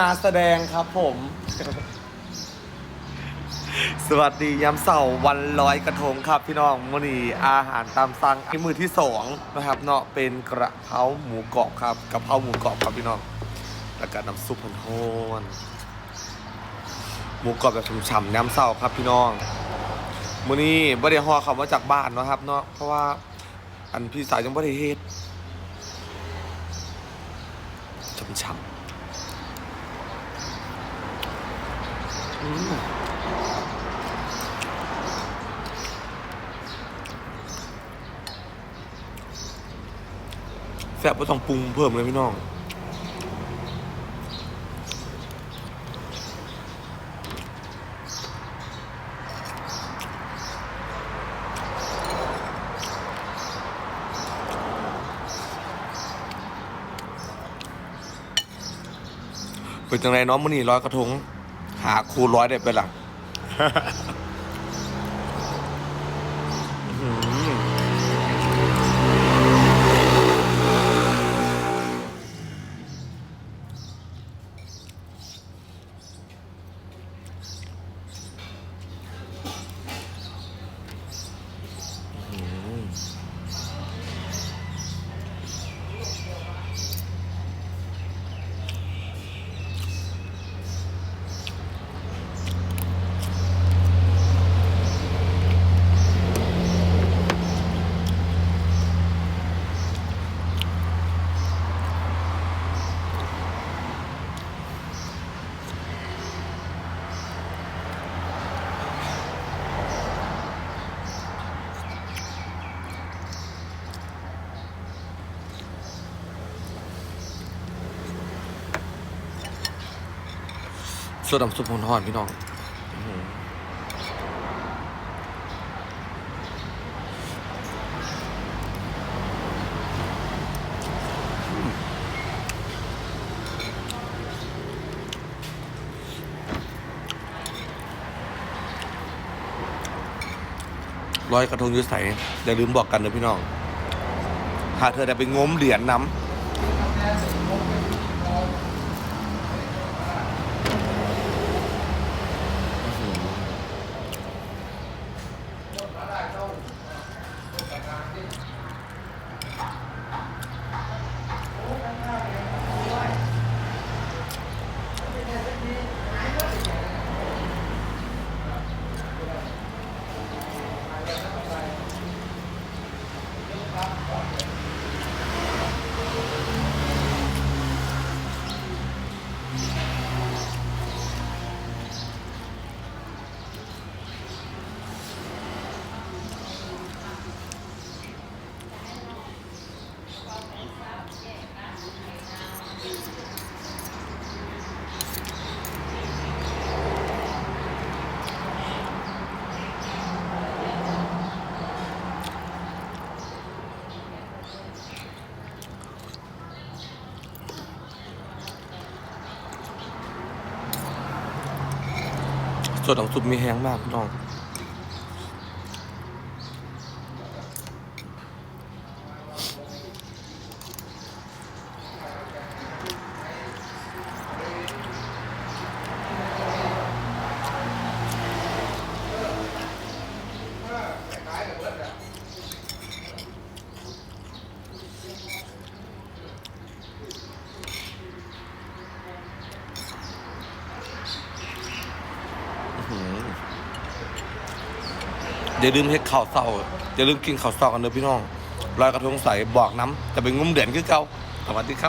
มาแสดงครับผม สวัสดียามเสาร์วันลอยกระทงครับพี่น้องมื่อนี้อาหารตามสั่งมือที่สองนะครับเนาะเป็นกระเพราหมูกรอบครับกระเพราหมูกรอบครับพี่น้องแล้วก็น้ำซุปพันโฮนหมูกรอบแบบฉ่ำๆยามเสาร์ครับพี่น้องมื่อนี้บ่ได้ห่อเขามาจากบ้านเนาะครับเนาะเพราะว่าอันพี่สายยังบ่ได้เฮ็ดฉ่ำๆอืม แซ่บไม่ต้องปรุงเพิ่มเลยพี่น้องเป็นจังไรเน้องมันนี่ร้อยกระทง หาครูร้อยได้ไปหละ อื้อหือ ส่วนน้ำซุปหอนพี่น้องร้อยกระทงยุ้ยใสอย่าลืมบอกกันนะพี่น้อง หากเธอได้ไปง้มเหรียญน้ำ not one. ส่วของซุปมีแห้งมากพี่น้อง อย่าลืมเฮ็ดข้าวเศร้าอย่าลืมกินข้าวเศร้ากันเด้อพี่น้องลอยกระทงใส่บอกน้ำจะเป็นงุ้มเด่นคือเก่าสวัสดีครับ